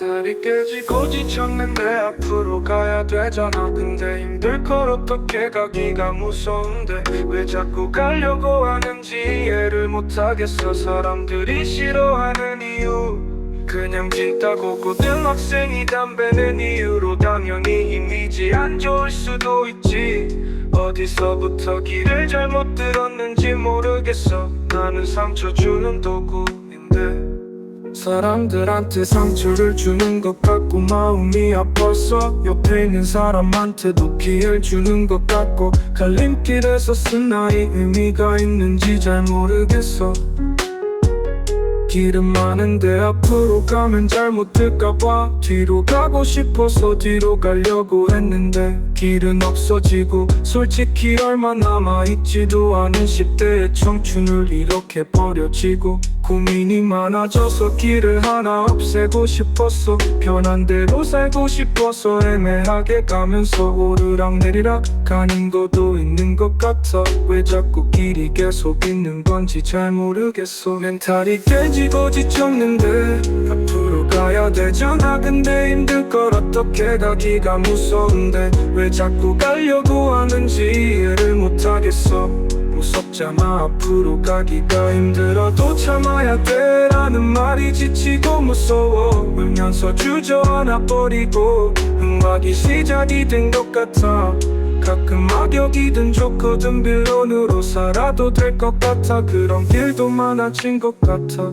멘탈이 깨지고 지쳤는데 앞으로 가야 되잖아. 근데 힘들 걸 어떻게 가기가 무서운데 왜 자꾸 가려고 하는지 이해를 못하겠어. 사람들이 싫어하는 이유 그냥 진다고 고등학생이 담배는 이유로 당연히 이미지 안 좋을 수도 있지. 어디서부터 길을 잘못 들었는지 모르겠어. 나는 상처 주는 도구인데 사람들한테 상처를 주는 것 같고 마음이 아팠어 옆에 있는 사람한테도 기회를 주는 것 같고 갈림길에서 쓴 나의 의미가 있는지 잘 모르겠어. 길은 많은데 앞으로 가면 잘못 들까봐 뒤로 가고 싶어서 뒤로 가려고 했는데 길은 없어지고 솔직히 얼마 남아있지도 않은 10대의 청춘을 이렇게 버려지고 고민이 많아져서 길을 하나 없애고 싶었어. 편한 대로 살고 싶어서 애매하게 가면서 오르락 내리락 가는 것도 있는 것 같아. 왜 자꾸 길이 계속 있는 건지 잘 모르겠어. 멘탈이 깨지고 지쳤는데 앞으로 가야 되잖아. 근데 힘들 걸 어떻게 가기가 무서운데 왜 자꾸 가려고 하는지 이해를 못하겠어. 무섭잖아 앞으로 가기가 힘들어도 참아야 돼 라는 말이 지치고 무서워. 울면서 주저하나 버리고 흥하기 시작이 된 것 같아. 가끔 악역이든 좋거든 빌런으로 살아도 될 것 같아. 그런 길도 많아진 것 같아